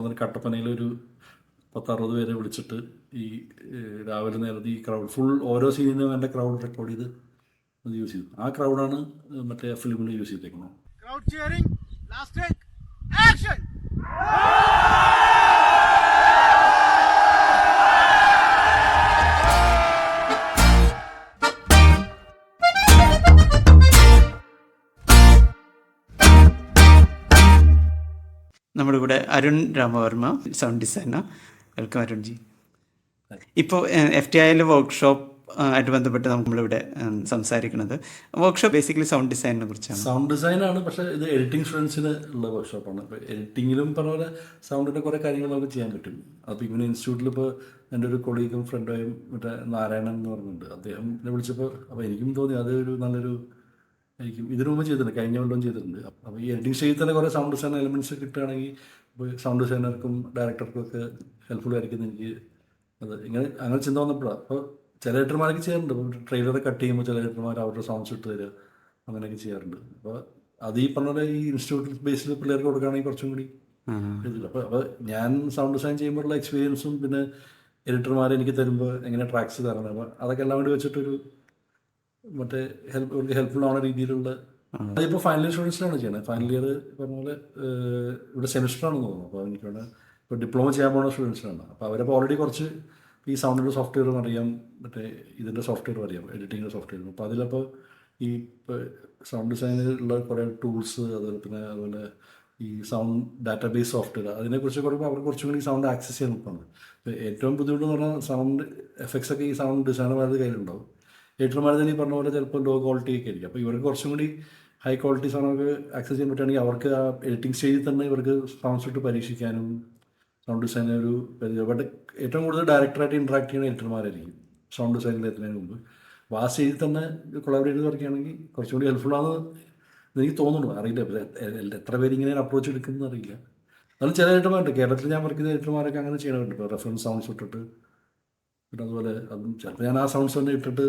അങ്ങനെ കട്ടപ്പനയിലൊരു പത്തറുപത് പേരെ വിളിച്ചിട്ട് ഈ രാവിലെ നേരത്തെ ഈ ക്രൗഡ് ഫുൾ ഓരോ സീനിനും എന്റെ ക്രൗഡ് റെക്കോർഡ് ചെയ്ത് അത് യൂസ് ചെയ്തു. ആ ക്രൗഡാണ് മറ്റേ ഫിലിമിൽ യൂസ് ചെയ്തേക്കുന്നത്. Crowd ലാസ്റ്റ് Last നമ്മുടെ കൂടെ Arun Ramavarma sound designer welcome Arun ji. ഇപ്പോൾ എഫ് ടി ഐയിലെ വർക്ക്ഷോപ്പ് ആയിട്ട് ബന്ധപ്പെട്ട് നമ്മളിവിടെ ഇവിടെ സംസാരിക്കുന്നത്. വർക്ക്ഷോപ്പ് ബേസിക്കലി സൗണ്ട് ഡിസൈനിനെ കുറിച്ചാണ്. സൗണ്ട് ഡിസൈനാണ് പക്ഷേ ഇത് എഡിറ്റിംഗ് സ്റ്റുഡൻസിന് ഉള്ള വർക്ക്ഷോപ്പാണ് ഇപ്പോൾ എഡിറ്റിങ്ങിലും പറഞ്ഞ പോലെ സൗണ്ടിന്റെ കുറേ കാര്യങ്ങൾ നമുക്ക് ചെയ്യാൻ പറ്റും. അപ്പോൾ ഇങ്ങനെ ഇൻസ്റ്റിറ്റ്യൂട്ടിൽ ഇപ്പോൾ എന്റെ ഒരു കൊളീഗും ഫ്രണ്ടായും മറ്റേ നാരായണൻ എന്ന് പറഞ്ഞിട്ടുണ്ട്. അദ്ദേഹം വിളിച്ചപ്പോൾ അപ്പോൾ എനിക്കും തോന്നി അതൊരു നല്ലൊരു എനിക്കും ഇതിനു മുമ്പ് ചെയ്തിട്ടുണ്ട് കഴിഞ്ഞ കൊണ്ടും ചെയ്തിട്ടുണ്ട്. അപ്പോൾ ഈ എഡിറ്റിംഗ് സ്റ്റേജിൽ തന്നെ കുറേ സൗണ്ട് ഡിസൈൻ എലമെന്റ്സ് കിട്ടുകയാണെങ്കിൽ സൗണ്ട് ഡിസൈനർക്കും ഡയറക്ടർക്കും ഒക്കെ ഹെൽപ്ഫുൾ ആയിരിക്കും എനിക്ക് അത് ഇങ്ങനെ അങ്ങനെ ചിന്ത വന്നപ്പോഴാണ് അപ്പോൾ ചില എഡിറ്റർമാരൊക്കെ ചെയ്യാറുണ്ട്. ഇപ്പോൾ ട്രെയിലർ കട്ട് ചെയ്യുമ്പോൾ ചില എഡിറ്റർമാർ അവരുടെ സൗണ്ട്സ് ഇട്ട് തരിക അങ്ങനെയൊക്കെ ചെയ്യാറുണ്ട്. അപ്പോൾ അത് ഈ പറഞ്ഞ പോലെ ഈ ഇൻസ്റ്റിറ്റ്യൂട്ട് ബേസിൽ പിള്ളേർക്ക് കൊടുക്കുകയാണെങ്കിൽ കുറച്ചും കൂടി ഇതില്ല അപ്പോൾ അപ്പോൾ ഞാൻ സൗണ്ട് ഡിസൈൻ ചെയ്യുമ്പോഴുള്ള എക്സ്പീരിയൻസും പിന്നെ എഡിറ്റർമാർ എനിക്ക് തരുമ്പോൾ എങ്ങനെ ട്രാക്സ് തരണം അപ്പോൾ അതൊക്കെ എല്ലാം കൂടി വെച്ചിട്ടൊരു മറ്റേ ഹെൽപ്പ് അവർക്ക് ഹെൽപ്ഫുൾ ആവുന്ന രീതിയിലുള്ള അതിപ്പോൾ ഫൈനൽ ഇയർ സ്റ്റുഡൻസിനാണ് ചെയ്യുന്നത്. ഫൈനൽ ഇയർ പറഞ്ഞ പോലെ ഇവിടെ സെമിസ്റ്റർ ആണെന്ന് തോന്നുന്നു. അപ്പോൾ എനിക്കിവിടെ ഇപ്പോൾ ഡിപ്ലോമ ചെയ്യാൻ പോകുന്ന സ്റ്റുഡൻസിനാണ് അപ്പോൾ അവരപ്പോൾ ഓൾറെഡി കുറച്ച് ഈ സൗണ്ടിന്റെ സോഫ്റ്റ്വെയറും അറിയാം. മറ്റേ ഇതിന്റെ സോഫ്റ്റ്വെയർ അറിയാം. എഡിറ്റിങ്ങിന്റെ സോഫ്റ്റ്വെയർ അപ്പോൾ അതിലപ്പോൾ ഈ സൗണ്ട് ഡിസൈനിലുള്ള കുറേ ടൂൾസ് അതുപോലെ പിന്നെ അതുപോലെ ഈ സൗണ്ട് ഡാറ്റാബേസ് സോഫ്റ്റ്വെയർ അതിനെക്കുറിച്ച് പറയുമ്പോൾ അവർക്ക് കുറച്ചും കൂടി സൗണ്ട് ആക്സസ് ചെയ്യാൻ എളുപ്പമാണ്. ഏറ്റവും ബുദ്ധിമുട്ട് എന്ന് പറഞ്ഞാൽ സൗണ്ട് എഫക്ട്സ് ഒക്കെ ഈ സൗണ്ട് ഡിസൈനർമാരുടെ കയ്യിലുണ്ടാവും. എഡിറ്റർമാർ തന്നെ ഈ പറഞ്ഞ പോലെ ചിലപ്പോൾ ലോ ക്വാളിറ്റി ഒക്കെ ആയിരിക്കും. അപ്പോൾ ഇവർക്ക് കുറച്ചും കൂടി ഹൈ ക്വാളിറ്റി അവർക്ക് ആക്സസ് ചെയ്യാൻ പറ്റുകയാണെങ്കിൽ അവർക്ക് ആ എഡിറ്റിംഗ് സ്റ്റേജിൽ തന്നെ ഇവർക്ക് സൗണ്ട്സ് ഇട്ട് പരീക്ഷിക്കാനും സൗണ്ട് ഡിസൈൻ ഒരു ബട്ട് ഏറ്റവും കൂടുതൽ ഡയറക്ടറായിട്ട് ഇൻട്രാക്ട് ചെയ്യുന്ന എഡിറ്റർമാരായിരിക്കും സൗണ്ട് ഡിസൈനിൽ എത്തുന്നതിന് മുമ്പ്. അപ്പോൾ ആ സ്റ്റേജിൽ തന്നെ കൊളാബറേറ്റ് ചെയ്ത് വർക്കുകയാണെങ്കിൽ കുറച്ചും കൂടി ഹെൽപ്ഫുൾ ആണെന്ന് എനിക്ക് തോന്നുന്നു. അറിയില്ല. എത്ര പേര് ഇങ്ങനെ അപ്രോച്ച് എടുക്കുന്നു അറിയില്ല. എന്നാലും ചില എഡിറ്റർമാരുണ്ട് കേരളത്തിൽ ഞാൻ വർക്ക് ചെയ്ത എഡിറ്റർമാരൊക്കെ അങ്ങനെ ചെയ്യണമുണ്ട് റെഫറൻസ് സൗണ്ട്സ് ഇട്ടിട്ട്. പിന്നെ അതുപോലെ അതും ചിലപ്പോൾ ഞാൻ ആ സൗണ്ട്സ് തന്നെ ഇട്ടിട്ട്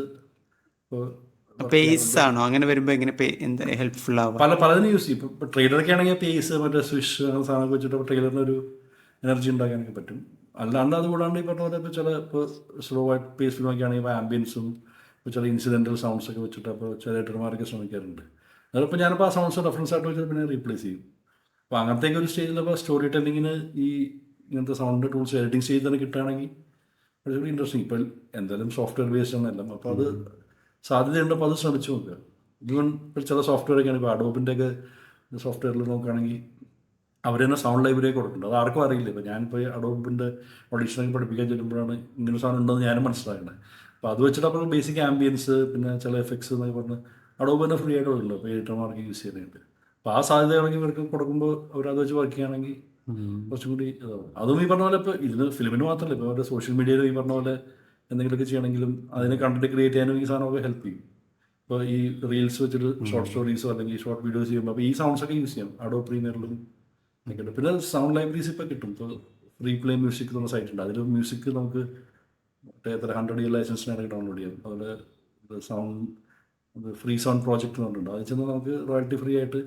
പേസ് ആണോ? അങ്ങനെ വരുമ്പോൾ എങ്ങനെ എന്താ ഹെൽപ്ഫുൾ ആവുക പല പലതിനും യൂസ് ചെയ്യും. ഇപ്പോൾ ട്രെയിലറൊക്കെ ആണെങ്കിൽ പേസ് മറ്റേ സ്വിഷ് അങ്ങനെ സാധനമൊക്കെ വെച്ചിട്ട് ട്രെയിലറിന് ഒരു എനർജി ഉണ്ടാക്കാനൊക്കെ പറ്റും. അല്ലാണ്ട് അതുകൂടാണ്ട് ഈ പറഞ്ഞ പോലെ ഇപ്പോൾ ചില ഇപ്പോൾ സ്ലോ ആയിട്ട് പേസ് ഫിലിമൊക്കെ ആണെങ്കിൽ ആംബിയൻസും ഇപ്പോൾ ചില ഇൻസിഡന്റൽ സൗണ്ട്സ് ഒക്കെ വെച്ചിട്ട് അപ്പോൾ ചില എഡിറ്റർമാരൊക്കെ ശ്രമിക്കാറുണ്ട്. അതിപ്പോൾ ഞാനിപ്പോൾ ആ സൗണ്ട്സ് റെഫറൻസ് ആയിട്ട് വെച്ചിട്ട് പിന്നെ റീപ്ലേസ് ചെയ്യും. അപ്പോൾ അങ്ങനത്തേക്ക് ഒരു സ്റ്റേജിൽ അപ്പോൾ സ്റ്റോറി ടെല്ലിങ്ങിന് ഈ ഇങ്ങനത്തെ സൗണ്ട് ടൂൾസ് എഡിറ്റിംഗ് സ്റ്റേജിൽ തന്നെ കിട്ടുകയാണെങ്കിൽ കുറച്ചുകൂടി ഇൻട്രസ്റ്റിംഗ് ഇപ്പോൾ എന്തായാലും സോഫ്റ്റ്വെയർ ബേസ്ഡ് ഒന്നല്ല അപ്പോൾ അത് സാധ്യതയുണ്ട് അപ്പോൾ അത് ശ്രമിച്ചു നോക്കുക. ഈവൻ ഇപ്പോൾ ചില സോഫ്റ്റ്വെയർ ഒക്കെയാണ്. ഇപ്പോൾ അഡോബിന്റെ ഒക്കെ സോഫ്റ്റ്വെയറിൽ നോക്കുകയാണെങ്കിൽ അവർ തന്നെ സൗണ്ട് ലൈബ്രറി കൊടുക്കുന്നുണ്ട്. അത് ആർക്കും അറിയില്ല. ഇപ്പോൾ ഞാനിപ്പോൾ അഡോബിന്റെ ഓഡീഷനൊക്കെ പഠിപ്പിക്കാൻ ചെല്ലുമ്പോഴാണ് ഇങ്ങനെ സാധനം ഉണ്ടെന്ന് ഞാനും മനസ്സിലാക്കുന്നത് അപ്പോൾ അത് വെച്ചിട്ട് അപ്പോൾ ബേസിക് ആംബിയൻസ് പിന്നെ ചില എഫക്ട്സ് എന്നൊക്കെ പറഞ്ഞ് അഡോബ് തന്നെ ഫ്രീ ആയിട്ട് ഉള്ളൂ അപ്പോൾ എഡിറ്റർമാർക്ക് യൂസ് ചെയ്യുന്നുണ്ട് അപ്പോൾ ആ സാധ്യതകളൊക്കെ ഇവർക്ക് കൊടുക്കുമ്പോൾ അവർ അത് വെച്ച് വർക്ക് ചെയ്യുകയാണെങ്കിൽ കുറച്ചും കൂടി അതും ഈ പറഞ്ഞ പോലെ ഇപ്പോൾ ഇതിന് ഫിലിമിന് മാത്രമല്ല ഇപ്പോൾ അവരുടെ സോഷ്യൽ മീഡിയയിൽ ഈ പറഞ്ഞ പോലെ എന്തെങ്കിലുമൊക്കെ ചെയ്യണമെങ്കിലും അതിന് കണ്ടന്റ് ക്രിയേറ്റ് ചെയ്യാനും ഈ സാധനമൊക്കെ ഹെൽപ്പ് ചെയ്യും. ഇപ്പോൾ ഈ റീൽസ് വെച്ചിട്ട് ഷോർട്ട് സ്റ്റോറീസോ അല്ലെങ്കിൽ ഷോർട്ട് വീഡിയോസ് ചെയ്യുമ്പോൾ അപ്പോൾ ഈ സൗണ്ട്സ് ഒക്കെ യൂസ് ചെയ്യാം. അഡോ പ്രീമിയറിലും ഉണ്ട്. പിന്നെ സൗണ്ട് ലൈബ്രറീസ് ഇപ്പോൾ കിട്ടും. ഇപ്പോൾ ഫ്രീ പ്ലേ മ്യൂസിക് എന്ന സൈറ്റ് ഉണ്ട്. അതിൽ മ്യൂസിക് നമുക്ക് മറ്റേ എത്ര ഹൺഡ്രഡ് ഇയർ ലൈസൻസിനാണ് ഡൗൺലോഡ് ചെയ്യാം. അതുപോലെ സൗണ്ട് ഫ്രീ സൗണ്ട് പ്രോജക്റ്റ് എന്ന് പറഞ്ഞിട്ടുണ്ട്. അതിൽ ചെന്ന് നമുക്ക് റോയൽറ്റി ഫ്രീ ആയിട്ട്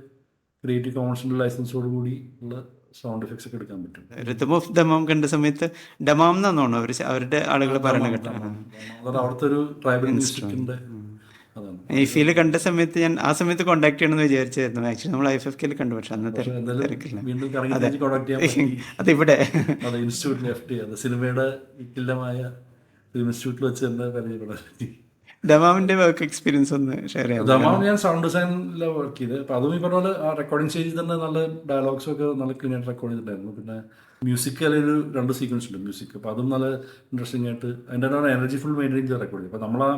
ക്രിയേറ്റീവ് കോമൺസിന്റെ ലൈസൻസോട് കൂടി ഉള്ള സൗണ്ട് എഫക്ട്സ് ഒക്കെ എടുക്കാൻ പറ്റും. റിതം ഓഫ് ദമാം കണ്ട സമയത്ത് ഡമാം എന്നാണോ അവർ അവരുടെ ആളുകൾ പറയുന്നത് കേട്ടോ അവിടുത്തെ ഒരു ട്രൈബൽ മ്യൂസിക്കിന്റെ അതാണ്. ഈ കണ്ട സമയത്ത് ഞാൻ ആ സമയത്ത് കോണ്ടാക്ട് ചെയ്യണമെന്ന് വിചാരിച്ചായിരുന്നു. ആക്ച്വലി നമ്മൾ ഐ എഫ് കെയിൽ കണ്ടു പക്ഷെ അന്നത്തെ അതെ. ഇൻസ്റ്റിറ്റ്യൂട്ടിൽ എഫ് ടി അത് സിനിമയുടെ ഇൻസ്റ്റിറ്റ്യൂട്ടിൽ വെച്ച് തന്നെ പരിചയപ്പെടാൻ പറ്റി ഡമാമിന്റെ വർക്ക് എക്സ്പീരിയൻസ് ഒന്ന് ഷെയർ ചെയ്യാം ദമാം ഞാൻ സൗണ്ട് ഡിസൈനിലാണ് വർക്ക് ചെയ്ത് അപ്പോൾ അതും ഈ പറഞ്ഞ പോലെ ആ റെക്കോർഡിംഗ് സ്റ്റേജിൽ തന്നെ നല്ല ഡയലോഗ്സ് ഒക്കെ നല്ല ക്ലീൻ ആയിട്ട് റെക്കോർഡ് ചെയ്തിട്ടുണ്ടായിരുന്നു. പിന്നെ മ്യൂസിക് അല്ലെങ്കിൽ ഒരു രണ്ട് സീക്വൻസ് ഉണ്ട് മ്യൂസിക് അപ്പോൾ അതും നല്ല ഇൻട്രസ്റ്റിംഗ് ആയിട്ട് അതിന്റെ എനർജി ഫുൾ മെയിന്റെയിൻ ചെയ്ത് റെക്കോർഡ് ചെയ്തു അപ്പോൾ നമ്മൾ ആ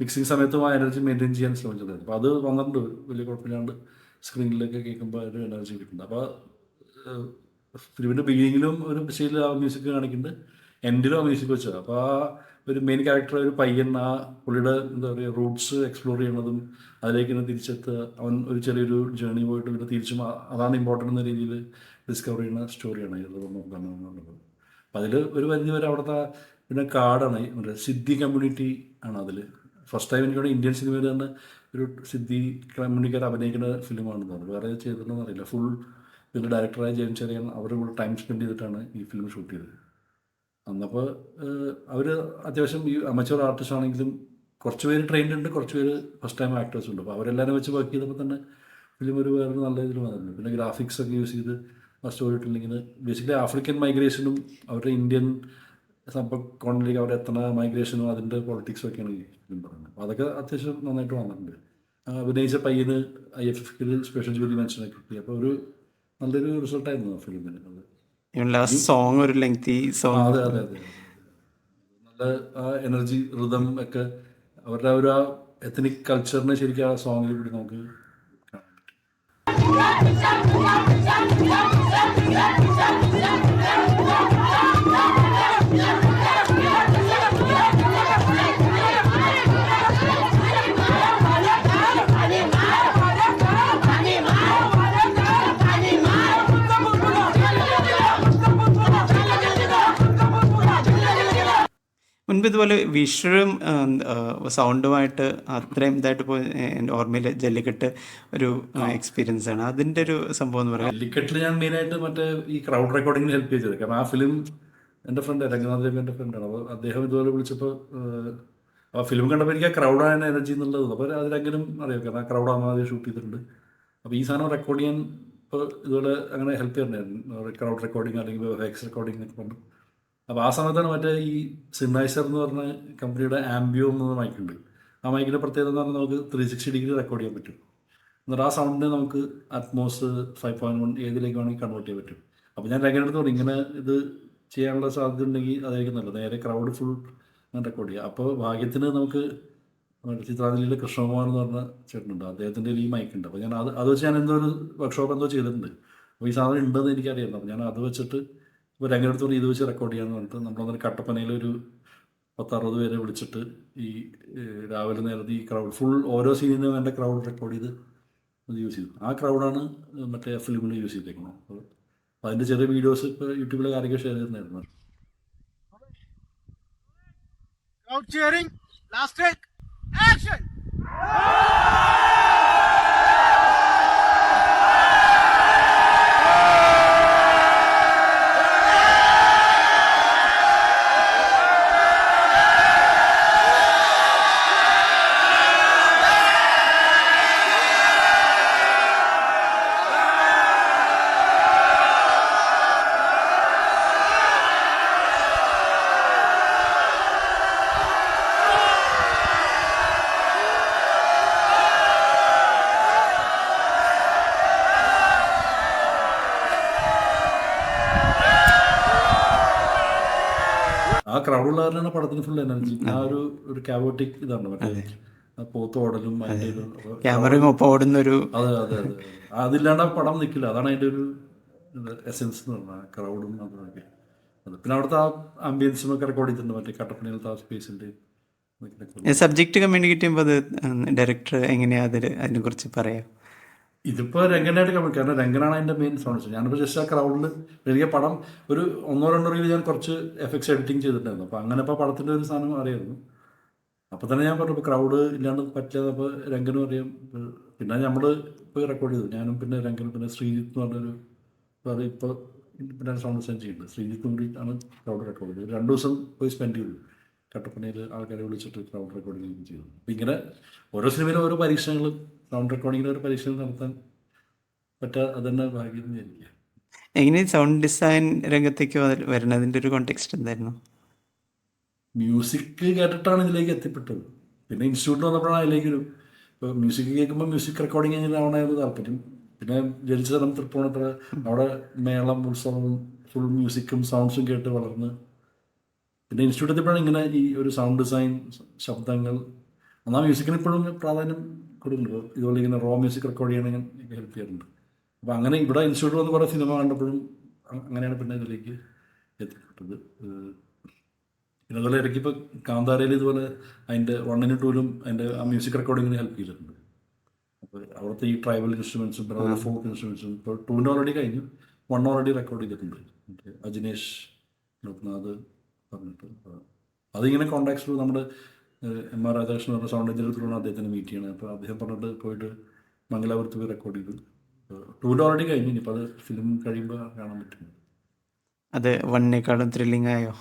മിക്സിംഗ് സമയത്തും ആ എനർജി മെയിന്റെയിൻ ചെയ്യാൻ ശ്രമിച്ചിട്ടുണ്ടായിരുന്നു. അപ്പോൾ അത് വന്നിട്ടുണ്ട്. വലിയ കുഴപ്പമില്ലാണ്ട് സ്ക്രീനിലൊക്കെ കേൾക്കുമ്പോൾ ഒരു എനർജി കിട്ടുന്നുണ്ട്. അപ്പോൾ ഫിലിമിന്റെ ബിഗിനിങ്ങിലും ഒരു സ്റ്റേജിൽ ആ മ്യൂസിക് കാണിക്കുന്നുണ്ട്. എൻഡിലും ആ മ്യൂസിക് വെച്ചത്. അപ്പോൾ ആ ഒരു മെയിൻ ക്യാരക്ടർ ഒരു പയ്യൻ ആ പുള്ളിയുടെ എന്താ പറയുക റൂട്ട്സ് എക്സ്പ്ലോർ ചെയ്യുന്നതും അതിലേക്ക് തന്നെ തിരിച്ചെത്തുക. അവൻ ഒരു ചെറിയൊരു ജേണി പോയിട്ട് പിന്നെ തിരിച്ചും അതാണ് ഇമ്പോർട്ടന്റ് എന്ന രീതിയിൽ ഡിസ്കവർ ചെയ്യുന്ന സ്റ്റോറിയാണ് ഇത് നോക്കാനുള്ളത് അപ്പം അതിൽ ഒരു പരിധി വരെ അവിടുത്തെ പിന്നെ കാടാണ്. മറ്റേ സിദ്ധി കമ്മ്യൂണിറ്റി ആണ് അതിൽ ഫസ്റ്റ് ടൈം എനിക്കവിടെ ഇന്ത്യൻ സിനിമയിൽ തന്നെ ഒരു സിദ്ധി കമ്മ്യൂണിക്കാർ അഭിനയിക്കുന്ന ഫിലിമാണെന്ന് തോന്നുന്നു വേറെ ചെയ്തിട്ടുണ്ടെന്ന് അറിയില്ല ഫുൾ ഇതിന്റെ ഡയറക്ടറായ ജെയിംസ് ചെറിയൻ അവരുടെ കൂടെ ടൈം സ്പെൻഡ് ചെയ്തിട്ടാണ് ഈ ഫിലിം ഷൂട്ട് ചെയ്തത്. അന്നപ്പോൾ അവർ അത്യാവശ്യം ഈ അമച്ചർ ആർട്ടിസ്റ്റ് ആണെങ്കിലും കുറച്ച് പേര് ട്രെയിൻഡ് ഉണ്ട് കുറച്ച് പേര് ഫസ്റ്റ് ടൈം ആക്ടേഴ്സ് ഉണ്ട്. അപ്പോൾ അവരെല്ലാവരും വെച്ച് വർക്ക് ചെയ്തപ്പോൾ തന്നെ ഫിലിം ഒരു വേറെ നല്ല ഇതിൽ വന്നിട്ടുണ്ട് പിന്നെ ഗ്രാഫിക്സ് ഒക്കെ യൂസ് ചെയ്ത് ആ സ്റ്റോറി ടെല്ലിങ്ങിന് ബേസിക്കലി ആഫ്രിക്കൻ മൈഗ്രേഷനും അവരുടെ ഇന്ത്യൻ സമ്പക്കോണിലേക്ക് അവിടെ എത്തണ മൈഗ്രേഷനും അതിന്റെ പൊളിറ്റിക്സും ഒക്കെയാണ് പറയുന്നത്. അപ്പോൾ അതൊക്കെ അത്യാവശ്യം നന്നായിട്ട് വന്നിട്ടുണ്ട്. അഭിനയിച്ച പയ്യന് ഐ എഫ് എഫ് സ്പെഷ്യൽ ജോലി മെൻഷനൊക്കെ കിട്ടി. അപ്പോൾ ഒരു നല്ലൊരു റിസൾട്ടായിരുന്നു ആ ഫിലിമിന് അത് സോങ് ഒരു ലെങ്തി സോങ് അതെ അതെ അതെ നല്ല ആ എനർജി ഋതം ഒക്കെ അവരുടെ ഒരു ആ എത്തനിക് കൾച്ചറിനെ ശരിക്കും ആ സോങ്ങിൽ കൂടി നമുക്ക് കാണാൻ പറ്റും മുൻപ് ഇതുപോലെ വിഷ്വലും സൗണ്ടുമായിട്ട് അത്രയും ഇതായിട്ട് പോയി എന്റെ ഓർമ്മയിൽ ജല്ലിക്കെട്ട് ഒരു എക്സ്പീരിയൻസ് ആണ്. അതിന്റെ ഒരു സംഭവം എന്ന് പറയുന്നത് ജല്ലിക്കെട്ടിൽ ഞാൻ മെയിനായിട്ട് മറ്റേ ഈ ക്രൗഡ് റെക്കോർഡിങ്ങിന് ഹെൽപ്പ് ചെയ്തത്. കാരണം ആ ഫിലിം എന്റെ ഫ്രണ്ട് രംഗനാഥ് രവി എന്റെ ഫ്രണ്ടാണ് അപ്പോൾ അദ്ദേഹം ഇതുപോലെ വിളിച്ചപ്പോൾ ആ ഫിലിം കണ്ടപ്പോൾ എനിക്ക് ആ ക്രൗഡാണ് എനർജി എന്നുള്ളത്. അപ്പോൾ അതിലെങ്കിലും അറിയാം. കാരണം ആ ക്രൗഡ് ആദ്യം ഷൂട്ട് ചെയ്തിട്ടുണ്ട്. അപ്പോൾ ഈ സാധനം റെക്കോർഡ് ചെയ്യാൻ ഇപ്പോൾ ഇതുപോലെ അങ്ങനെ ഹെൽപ്പ് ചെയ്യണ്ടായിരുന്നു ക്രൗഡ് റെക്കോർഡിങ് അല്ലെങ്കിൽ എക്സ് റെക്കോർഡിംഗ് എന്നൊക്കെ പറഞ്ഞു. അപ്പോൾ ആ സമയത്താണ് മറ്റേ ഈ സിന്നൈസർ എന്ന് പറഞ്ഞ കമ്പനിയുടെ ആംബിയോ എന്ന മൈക്കുണ്ട് ആ മൈക്കിന്റെ പ്രത്യേകത എന്ന് പറഞ്ഞാൽ നമുക്ക് ത്രീ സിക്സ്റ്റി ഡിഗ്രി റെക്കോർഡ് ചെയ്യാൻ പറ്റും. എന്നിട്ട് ആ സൗണ്ടിനെ നമുക്ക് അറ്റ്മോസ് ഫൈവ് പോയിന്റ് വൺ ഏതിലേക്ക് വേണമെങ്കിൽ കൺവേർട്ട് ചെയ്യാൻ പറ്റും. അപ്പോൾ ഞാൻ രംഗനടുത്ത് പറഞ്ഞു ഇങ്ങനെ ഇത് ചെയ്യാനുള്ള സാധ്യത ഉണ്ടെങ്കിൽ അതായിരിക്കും നല്ലത്. നേരെ ക്രൗഡ് ഫുൾ റെക്കോർഡ് ചെയ്യുക അപ്പോൾ ഭാഗ്യത്തിന് നമുക്ക് ചിത്രാഞ്ജലിയിലെ കൃഷ്ണകുമാർ എന്ന് പറഞ്ഞ ചേട്ടനുണ്ട് അദ്ദേഹത്തിന്റെ ഈ മൈക്ക് ഉണ്ട്. അപ്പോൾ ഞാൻ അത് അത് വെച്ച് ഞാൻ എന്തോ ഒരു വർക്ക്ഷോപ്പ് എന്തോ ചെയ്തിട്ടുണ്ട്. അപ്പോൾ ഈ സാധനം ഉണ്ടെന്ന് എനിക്കറിയാം. അപ്പോൾ ഞാൻ അത് വെച്ചിട്ട് ഇപ്പോൾ രംഗനടുത്തോട് ഇത് വെച്ച് റെക്കോർഡ് ചെയ്യാമെന്ന് പറഞ്ഞിട്ട് നമ്മളന്നൊരു കട്ടപ്പനയിൽ ഒരു പത്തറുപത് പേരെ വിളിച്ചിട്ട് ഈ രാവിലെ നേരത്തെ ഈ ക്രൗഡ് ഫുൾ ഓരോ സീനിനും എന്റെ ക്രൗഡ് റെക്കോർഡ് ചെയ്ത് അത് യൂസ് ചെയ്തു. ആ ക്രൗഡാണ് മറ്റേ ഫിലിമിൽ യൂസ് ചെയ്തേക്കുന്നത് അപ്പോൾ അതിന്റെ ചെറിയ വീഡിയോസ് ഇപ്പോൾ യൂട്യൂബിലെ കാര്യങ്ങൾ ഷെയർ ചെയ്യുന്നതായിരുന്നു ക്രൗഡ് ഷെയറിംഗ് ലാസ്റ്റ് take. ക്രൗഡുള്ള കാരണമാണ് പടത്തിന് ഫുൾ എനർജി ആ. ഒരു ഒരു കാബോട്ടിക് ഇതാണ് മറ്റേ. ആ പോത്ത് ഓടലും അതിന്റെ ഒരു അപ്പോൾ ക്യാമറയും ഒപ്പം ഓടുന്ന ഒരു അതെ അതെ അതെ. അതില്ലാണ്ട് പടം നിൽക്കില്ല അതാണ് അതിന്റെ ഒരു എസെൻസ് എന്ന് പറഞ്ഞാൽ ക്രൗഡും അതൊക്കെ അത് പിന്നെ അവിടുത്തെ ആ ആംബിയൻസും ഒക്കെ റെക്കോർഡ് ചെയ്തിട്ടുണ്ട്. മറ്റേ കട്ടപ്പനയിലത്തെ ആ സ്പേസിന്റെ സബ്ജക്റ്റ് കമ്മ്യൂണിക്കേറ്റ് ചെയ്യുമ്പോൾ അത് ഡയറക്ടർ എങ്ങനെയാ അതിൽ അതിനെക്കുറിച്ച് പറയാം? ഇതിപ്പോൾ രംഗനായിട്ട് കമ്പനി കാരണം രംഗനാണ് അതിന്റെ മെയിൻ സോൺസ് ഞാനിപ്പോൾ ജസ്റ്റ് ആ ക്രൗഡിൽ എനിക്ക് പടം ഒരു ഒന്നോ രണ്ടോ റീൽ ഞാൻ കുറച്ച് എഫക്ട്സ് എഡിറ്റിംഗ് ചെയ്തിട്ടുണ്ടായിരുന്നു. അപ്പോൾ അങ്ങനെ ഇപ്പോൾ പടത്തിന്റെ ഒരു സാധനം അറിയായിരുന്നു. അപ്പോൾ തന്നെ ഞാൻ പറഞ്ഞു ഇപ്പോൾ ക്രൗഡ് ഇല്ലാണ്ട് പറ്റാതെ അപ്പോൾ രംഗനും അറിയാം. പിന്നെ നമ്മൾ ഇപ്പോൾ റെക്കോർഡ് ചെയ്തു. ഞാനും പിന്നെ രംഗനും പിന്നെ ശ്രീജിത്ത് എന്ന് പറഞ്ഞൊരു വേറെ ഇപ്പോൾ പിന്നെ സൗണ്ട് ഡിസൈൻ ചെയ്യുന്നുണ്ട്. ശ്രീജിത്തും ആണ് ക്രൗഡ് റെക്കോർഡ് ചെയ്തത്. രണ്ട് ദിവസം പോയി സ്പെൻഡ് ചെയ്തു. കട്ടപ്പനയിൽ ആൾക്കാരെ വിളിച്ചിട്ട് ക്രൗഡ് റെക്കോർഡിംഗ് ചെയ്തു. അപ്പോൾ ഇങ്ങനെ ഓരോ സിനിമയിലും ഓരോ പരീക്ഷണങ്ങൾ സൗണ്ട് റെക്കോർഡിങ്ങിന് ഒരു പരീക്ഷണം നടത്താൻ പറ്റാ അതന്നെ ഭാഗ്യം എങ്ങനെ സൗണ്ട് ഡിസൈൻ രംഗത്തേക്ക് വരുന്നതിന്റെ ഒരു കോണ്ടെക്സ്റ്റ് എന്തായിരുന്നു? മ്യൂസിക് കേട്ടിട്ടാണ് ഇതിലേക്ക് എത്തിപ്പെട്ടത്. പിന്നെ ഇൻസ്റ്റിറ്റ്യൂട്ടിൽ വന്നപ്പോഴാണ് അതിലേക്ക് ഒരു ഇപ്പോൾ മ്യൂസിക് കേൾക്കുമ്പോൾ മ്യൂസിക് റെക്കോർഡിങ് കഴിഞ്ഞാൽ ഒരു താല്പര്യം. പിന്നെ ജനിച്ച സ്ഥലം തൃപ്പൂണിത്തറ അവിടെ മേളം ഉത്സവം ഫുൾ മ്യൂസിക്കും സൗണ്ട്സും കേട്ട് വളർന്ന്. പിന്നെ ഇൻസ്റ്റിറ്റ്യൂട്ടിൽ എത്തിയപ്പോഴാണ് ഇങ്ങനെ ഈ ഒരു സൗണ്ട് ഡിസൈൻ ശബ്ദങ്ങൾ. എന്നാൽ മ്യൂസിക്കിന് ഇപ്പോഴും പ്രാധാന്യം കൊടുക്കുന്നുണ്ട് ഇതുപോലെ ഇങ്ങനെ റോ മ്യൂസിക് റെക്കോർഡ് ഞാൻ ഹെൽപ്പ് ചെയ്യാറുണ്ട്. അപ്പോൾ അങ്ങനെ ഇവിടെ ഇൻസ്റ്റിറ്റ്യൂട്ടിൽ വന്ന് കുറേ സിനിമ കണ്ടപ്പോഴും അങ്ങനെയാണ് പിന്നെ ഇതിലേക്ക് എത്തിപ്പെട്ടത്. പിന്നെ അതുപോലെ ഇടയ്ക്ക് ഇപ്പോൾ കാന്താരയിൽ ഇതുപോലെ അതിന്റെ വണ്ണിന് ടൂലും അതിന്റെ ആ മ്യൂസിക് റെക്കോർഡിങ്ങിന് ഹെൽപ്പ് ചെയ്തിട്ടുണ്ട്. അപ്പോൾ അവിടുത്തെ ഈ ട്രൈബൽ ഇൻസ്ട്രുമെൻസും പിന്നെ ഫോക്ക് ഇൻസ്ട്രുമെൻസും ഇപ്പോൾ ടൂവിന്റെ ഓൾറെഡി കഴിഞ്ഞു. വൺ ഓൾറെഡി റെക്കോർഡ് ചെയ്തിട്ടുണ്ട്. അജിനേഷ് ലോക്നാഥ് പറഞ്ഞിട്ട്. അതിങ്ങനെ കോണ്ടാക്ട്സ് നമ്മുടെ എം ആർ രാധാകൃഷ്ണൻ പറഞ്ഞ സൗണ്ട് എഞ്ചിനീയർ ത്രൂ അദ്ദേഹത്തിന് മീറ്റ് ചെയ്യണം. അപ്പോൾ അദ്ദേഹം പറഞ്ഞിട്ട് പോയിട്ട് മംഗലാപുരത്ത് പോയി റെക്കോർഡ് ചെയ്തു. ടൂർ ഓൾറെഡി കഴിഞ്ഞു ഇനിയിപ്പോൾ അത് ഫിലിം കഴിയുമ്പോൾ കാണാൻ പറ്റും. അത് വണ്ണിനേക്കാളും ത്രില്ലിംഗ് ആയോ?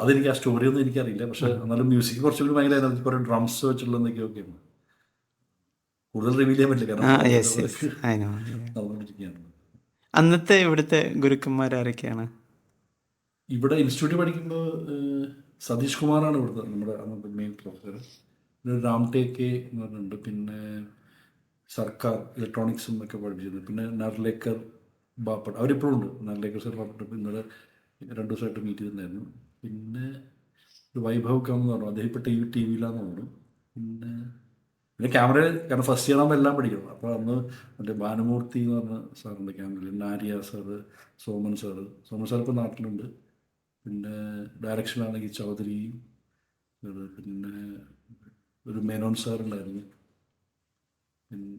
അതെനിക്ക് ആ സ്റ്റോറി ഒന്നും എനിക്കറിയില്ല. പക്ഷെ എന്നാലും മ്യൂസിക് കുറച്ചുകൂടി ഭയങ്കര എനർജി കുറേ ഡ്രംസ് വെച്ചുള്ള എന്തൊക്കെയൊക്കെയാണ് കൂടുതൽ റിവീൽ ചെയ്യാൻ പറ്റില്ല. കാരണം അന്നത്തെ ഇവിടുത്തെ ഗുരുക്കന്മാരാരൊക്കെയാണ്? ഇവിടെ ഇൻസ്റ്റിറ്റ്യൂട്ടിൽ പഠിക്കുമ്പോൾ സതീഷ് കുമാറാണ് ഇവിടുത്തെ നമ്മുടെ അന്നത്തെ മെയിൻ പ്രൊഫസർ പിന്നെ രാം ടേക്കെ എന്ന് പറഞ്ഞിട്ടുണ്ട്. പിന്നെ സർക്കാർ ഇലക്ട്രോണിക്സും ഒക്കെ പഠിപ്പിച്ചിരുന്നു പിന്നെ നർലേക്കർ ബാപ്പട്ട് അവരിപ്പോഴും ഉണ്ട്. നർലേക്കർ സർ ബാപ്പട്ട് ഇന്നലെ രണ്ട് ദിവസമായിട്ട് മീറ്റ് ചെയ്തിട്ടുണ്ടായിരുന്നു. പിന്നെ വൈഭവ് കം എന്ന് പറഞ്ഞു. അദ്ദേഹം ഇപ്പോൾ ടി വി ടി വിയിലാന്ന് തോന്നുന്നു. പിന്നെ പിന്നെ ക്യാമറ കാരണം ഫസ്റ്റ് ആകുമ്പോൾ എല്ലാം പഠിക്കണം. അപ്പോൾ അന്ന് മറ്റേ ഭാനുമൂർത്തി എന്ന് പറഞ്ഞ സാറുണ്ട് ക്യാമറയിൽ നാരിയ sir Soman sir Soman sir ഇപ്പോൾ നാട്ടിലുണ്ട്. പിന്നെ ഡയറക്ഷനാണെങ്കിൽ ചൗധരി പിന്നെ ഒരു മേനോൻ സാർ ഉണ്ടായിരുന്നു. പിന്നെ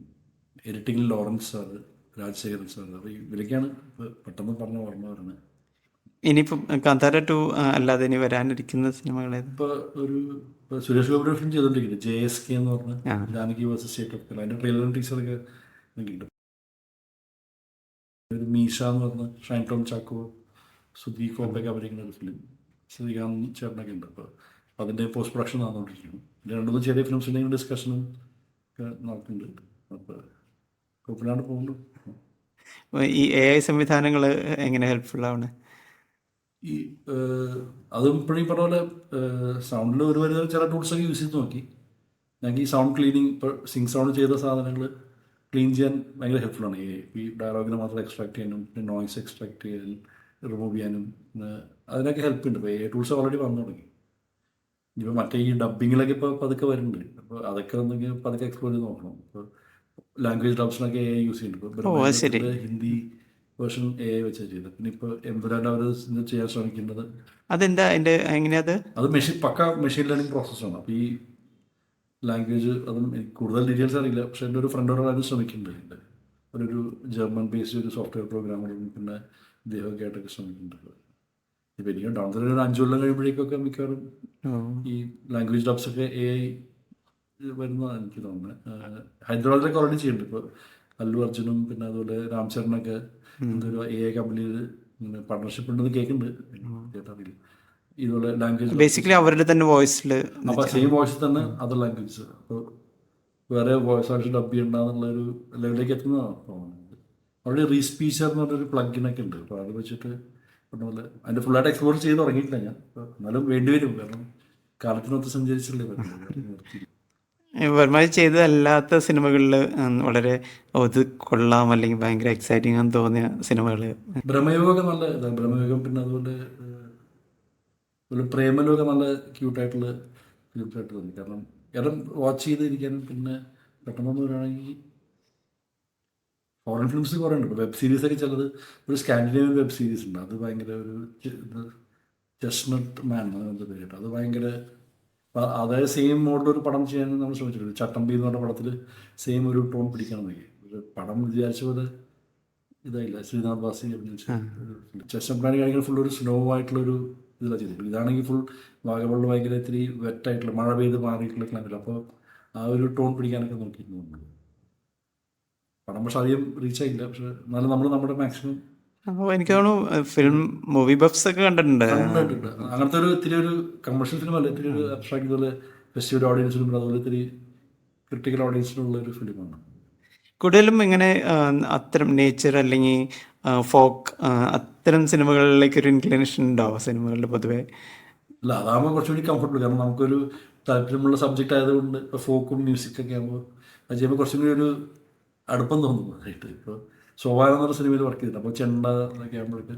എഡിറ്റിംഗിൽ ലോറൻസ് സാറ് രാജശേഖരൻ സാർ അപ്പോൾ ഇവരൊക്കെയാണ് പെട്ടെന്ന് പറഞ്ഞ ഓർമ്മ വരുന്നത്. ഇനിയിപ്പം കാന്താര ടു അല്ലാതെ ഇനി വരാനിരിക്കുന്ന സിനിമകളെ ഇപ്പോൾ ഒരു സുരേഷ് ഗോപി ഫിലിം ചെയ്തുകൊണ്ടിരിക്കുന്നത് ജെ എസ് കെ എന്ന് പറഞ്ഞ. ജാനകി വേഴ്സസ് സ്റ്റേറ്റ് ഓഫ് അതിന്റെ ട്രെയിലറും ടീച്ചറൊക്കെ നോക്കിയിട്ടുണ്ട് ഒരു മീഷ എന്ന് പറഞ്ഞ ഷൈൻ ടോം ചാക്കോ കോമ്പൊക്കെ അഭിനയിക്കുന്ന ഒരു ഫിലിം ശ്രീകാന്ത് ചേട്ടനൊക്കെ ഉണ്ട്. അപ്പോൾ അതിന്റെ പോസ്റ്റ് പ്രൊഡക്ഷൻ നടന്നുകൊണ്ടിരിക്കുന്നു. പിന്നെ രണ്ട് മൂന്ന് ചെറിയ ഫിലിംസിന്റെയും ഡിസ്കഷനും ഒക്കെ നടക്കുന്നുണ്ട്. അപ്പോൾ കുഴപ്പമില്ലാണ്ട് പോകുന്നു. ഈ എ ഐ സംവിധാനങ്ങൾ എങ്ങനെ ഹെൽപ്ഫുൾ ആണ്? ഈ അതും ഇപ്പോഴും ഈ പറഞ്ഞ പോലെ സൗണ്ടിൽ ഒരു വരെ ചില ടൂൾസൊക്കെ യൂസ് ചെയ്ത് നോക്കി. ഞങ്ങൾക്ക് ഈ സൗണ്ട് ക്ലീനിങ് ഇപ്പോൾ സിങ് സൗണ്ട് ചെയ്ത സാധനങ്ങൾ ക്ലീൻ ചെയ്യാൻ ഭയങ്കര ഹെൽപ്ഫുൾ ആണ്. ഈ ഡയലോഗിനെ മാത്രം എക്സ്ട്രാക്ട് ചെയ്യാനും നോയ്സ് എക്സ്ട്രാക്ട് ചെയ്യാനും റിമൂവ് ചെയ്യാനും അതിനൊക്കെ ഹെൽപ്പ് ഉണ്ട്. ഇപ്പോൾ എ ടൂൾസ് ഓൾറെഡി വന്നു തുടങ്ങി. ഇനിയിപ്പോൾ മറ്റേ ഈ ഡബിങ്ങിലൊക്കെ ഇപ്പോൾ പതുക്കെ വരുന്നുണ്ട്. അപ്പോൾ അതൊക്കെ ഒന്നെങ്കിൽ പതുക്കെ എക്സ്പ്ലോർ ചെയ്ത് നോക്കണം. ഇപ്പോൾ ലാംഗ്വേജ് ഡബ്സിനൊക്കെ എ യൂസ് ചെയ്യുന്നുണ്ട്. ഇപ്പോൾ അത് ഹിന്ദി വേർഷൻ എ വെച്ച് ചെയ്തത്. പിന്നെ ഇപ്പോൾ എംപുരാൻ അവർ ചെയ്യാൻ ശ്രമിക്കുന്നത്. അതെന്താ അതിന്റെ എങ്ങനെയത് അത്? മെഷീൻ പക്ക മെഷീൻ ലേണിംഗ് പ്രോസസ്സാണ് അപ്പോൾ ഈ ലാംഗ്വേജ് അതും എനിക്ക് കൂടുതൽ ഡീറ്റെയിൽസ് അറിയില്ല. പക്ഷേ എന്റെ ഒരു ഫ്രണ്ട് ഒരാൾ അതിന് ശ്രമിക്കുന്നുണ്ട്. ഒരു ജർമ്മൻ ബേസ്ഡ് ഒരു സോഫ്റ്റ്വെയർ പ്രോഗ്രാമറും പിന്നെ ഇദ്ദേഹമൊക്കെ ആയിട്ടൊക്കെ ശ്രമിക്കുന്നുണ്ടല്ലോ. ഇപ്പം എനിക്ക് ഡൗൺ ഒരു അഞ്ചു കൊല്ലം കഴിയുമ്പോഴേക്കൊക്കെ മിക്കവാറും ഈ ലാംഗ്വേജ് ഡബ്സ് ഒക്കെ എ ഐ വരുന്നതാണ് എനിക്ക് തോന്നുന്നത് ഹൈദരാബാദിലൊക്കെ ഓൾറെഡി ചെയ്യുന്നുണ്ട്. ഇപ്പോൾ അല്ലു അർജുനും പിന്നെ അതുപോലെ രാം ചരണൊക്കെ എന്തൊരു എ ഐ കമ്പനിയിൽ ഇങ്ങനെ പാർട്ണർഷിപ്പ് ഉണ്ടെന്ന് കേൾക്കുന്നുണ്ട്. കേട്ടറിയില്ല. ഇതുപോലെ ലാംഗ്വേജ് ബേസിക്കലി അവരുടെ തന്നെ വോയിസിൽ അപ്പോൾ സെയിം വോയിസിൽ തന്നെ അതർ ലാംഗ്വേജ് അപ്പോൾ വേറെ വോയിസ് ആയിട്ട് ഡബ് ചെയ്യണ്ടെന്നുള്ള ഒരു ലെവലിലേക്ക് എത്തുന്നതാണ് തോന്നുന്നത് അവിടെ റീസ്പീച്ചർ എന്ന് പറഞ്ഞൊരു പ്ലഗിനൊക്കെ ഉണ്ട്. അപ്പോൾ അത് വെച്ചിട്ട് പറഞ്ഞ പോലെ അതിന്റെ ഫുള്ളായിട്ട് എക്സ്പ്ലോർ ചെയ്ത് തുടങ്ങിയിട്ടില്ല ഞാൻ. എന്നാലും വേണ്ടി വരും. കാരണം കാലത്തിനൊത്ത് സഞ്ചരിച്ചല്ലേ വർമ്മ ചെയ്തതല്ലാത്ത സിനിമകളിൽ വളരെ "ഓ, ഇത് കൊള്ളാം അല്ലെങ്കിൽ ഭയങ്കര എക്സൈറ്റിംഗ് ആണെന്ന് തോന്നിയ സിനിമകൾ ബ്രഹ്മയോഗമൊക്കെ നല്ല ഇതാണ് ബ്രഹ്മയോഗം പിന്നെ അതുപോലെ അതുപോലെ പ്രേമലൊക്കെ നല്ല ക്യൂട്ടായിട്ടുള്ള ആയിട്ട് തോന്നി. കാരണം കാരണം വാച്ച് ചെയ്തിരിക്കാനും പിന്നെ പെട്ടെന്ന് വരികയാണെങ്കിൽ ഫോറിൻ ഫിലിംസ് കുറേ ഉണ്ട് വെബ് സീരീസ് ഒക്കെ ചിലത് ഒരു സ്കാൻഡിനേവിയൻ വെബ് സീരീസ് ഉണ്ട്. അത് ഭയങ്കര ഒരു ഇത് ചെസ്നട്ട് മാൻ അങ്ങനത്തെ പേരിട്ട് അത് ഭയങ്കര അതേ അതായത് സെയിം മോഡിൽ ഒരു പടം ചെയ്യാൻ നമ്മൾ ശ്രമിച്ചിട്ടുണ്ട്. ചട്ടമ്പി എന്ന് പറഞ്ഞ പടത്തിൽ സെയിം ഒരു ടോൺ പിടിക്കണം എന്നൊക്കെ. ഒരു പടം വിചാരിച്ച പോലെ ഇതായില്ല. ശ്രീനാഥ് ബാസി ചെസ് പ്ലാൻ കഴിക്കുന്ന ഫുൾ ഒരു സ്നോ ആയിട്ടുള്ള ഒരു ഇതിലാണ് ചെയ്തിട്ടുള്ളത് ഇതാണെങ്കിൽ ഫുൾ വാഗവെള്ളം ഭയങ്കര ഇത്തിരി വെറ്റായിട്ടുള്ള മഴ പെയ്ത് മാറിയിട്ടുള്ള ക്ലൈമറ്റ് അപ്പോൾ ആ ഒരു ടോൺ പിടിക്കാനൊക്കെ നമ്മൾ പടം പക്ഷെ അധികം റീച്ച് ആയില്ല പക്ഷെ എന്നാലും നമ്മൾ നമ്മുടെ മാക്സിമം എനിക്ക് തോന്നുന്നു ഫിലിം മൂവി ബഫ്സ് ഒക്കെ കണ്ടിട്ടുണ്ട്. കണ്ടിട്ടുണ്ട്. അങ്ങനത്തെ ഒരു ഇത്തിരി ഒരു കമേഴ്ഷ്യൽ ഫിലിം അല്ല ഇത്തിരി ഒരു അബ്സ്ട്രാക്ട് ഇതുപോലെ ഫെസ്റ്റിവൽ ഓഡിയൻസിനും അതുപോലെ ഇത്തിരി ക്രിട്ടിക്കൽ ഓഡിയൻസിനുള്ള ഒരു ഫിലിമാണ് കൂടുതലും ഇങ്ങനെ അത്തരം നേച്ചർ അല്ലെങ്കിൽ ഫോക്ക് അത്തരം സിനിമകളിലേക്ക് ഒരു ഇൻക്ലിനേഷൻ ഉണ്ടാവും സിനിമകളുടെ പൊതുവേ? അല്ല അതാകുമ്പോൾ കുറച്ചുകൂടി കംഫർട്ടബിൾ കാരണം നമുക്കൊരു താല്പര്യമുള്ള സബ്ജക്റ്റ് ആയതുകൊണ്ട് ഇപ്പോൾ ഫോക്കും മ്യൂസിക്കൊക്കെ ആകുമ്പോൾ അത് ചെയ്യുമ്പോൾ കുറച്ചും കൂടി ഒരു അടുപ്പം തോന്നുന്നതായിട്ട് ആയിട്ട്. ഇപ്പോൾ സ്വഭാവം എന്ന് സിനിമയിൽ വർക്ക് ചെയ്തിട്ടുണ്ട്. അപ്പോൾ ചെണ്ട എന്നൊക്കെ ആകുമ്പോഴേക്ക്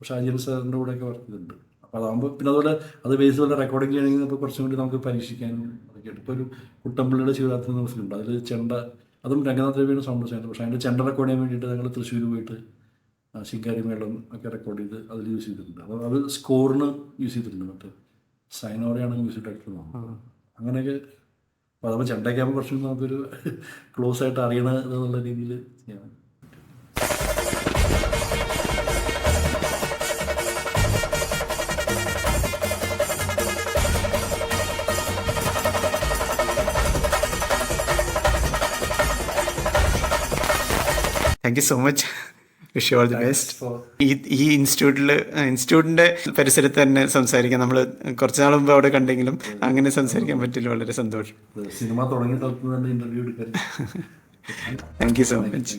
ഷാജിൽ സാറിന്റെ കൂടെയൊക്കെ വർക്ക് ചെയ്തിട്ടുണ്ട്. അപ്പോൾ അതാകുമ്പോൾ പിന്നെ അതുപോലെ അത് ബേസ് പോലെ റെക്കോർഡിങ് ചെയ്യണമെങ്കിൽ ഇപ്പോൾ കുറച്ചും കൂടി നമുക്ക് പരീക്ഷിക്കാനും അതൊക്കെ ഇപ്പോൾ ഒരു കുട്ടമ്പള്ളിയുടെ ശിവരാത്രി എന്ന ഫിലിമുണ്ട് അതിൽ ചെണ്ട അതും രംഗനാഥ് രവിയുടെ സൗണ്ട് ചെയ്യുന്നുണ്ട് പക്ഷേ അതിന്റെ ചെണ്ട റെക്കോർഡ് ചെയ്യാൻ വേണ്ടിയിട്ട് ഞങ്ങൾ തൃശ്ശൂർ പോയിട്ട് ശിങ്കാരി മേളം ഒക്കെ റെക്കോർഡ് ചെയ്ത് അതിൽ യൂസ് ചെയ്തിട്ടുണ്ട്. അപ്പോൾ അത് സ്കോറിന് യൂസ് ചെയ്തിട്ടുണ്ട്. മറ്റേ സൈനോടെയാണ് മ്യൂസിക് ഡയറക്ടർ അങ്ങനെയൊക്കെ അപ്പോൾ നമ്മൾ ചെണ്ടയ്ക്ക് ആകുമ്പോൾ കുറച്ചും നമുക്കൊരു ക്ലോസ് ആയിട്ട് അറിയണത് എന്നുള്ള രീതിയിൽ ചെയ്യാം thank you so much wish all the best ഈ ഈ ഇൻസ്റ്റിറ്റ്യൂട്ടിൽ ഇൻസ്റ്റിറ്റ്യൂട്ടിന്റെ പരിസരത്ത് തന്നെ സംസാരിക്കാം. നമ്മൾ കുറച്ച് നാൾ മുമ്പ് അവിടെ കണ്ടെങ്കിലും അങ്ങനെ സംസാരിക്കാൻ പറ്റില്ല. വളരെ സന്തോഷം. സിനിമ തുടങ്ങിയ സ്ഥലത്ത് തന്നെ ഇന്റർവ്യൂ എടുക്കാൻ താങ്ക് യു സോ മച്ച്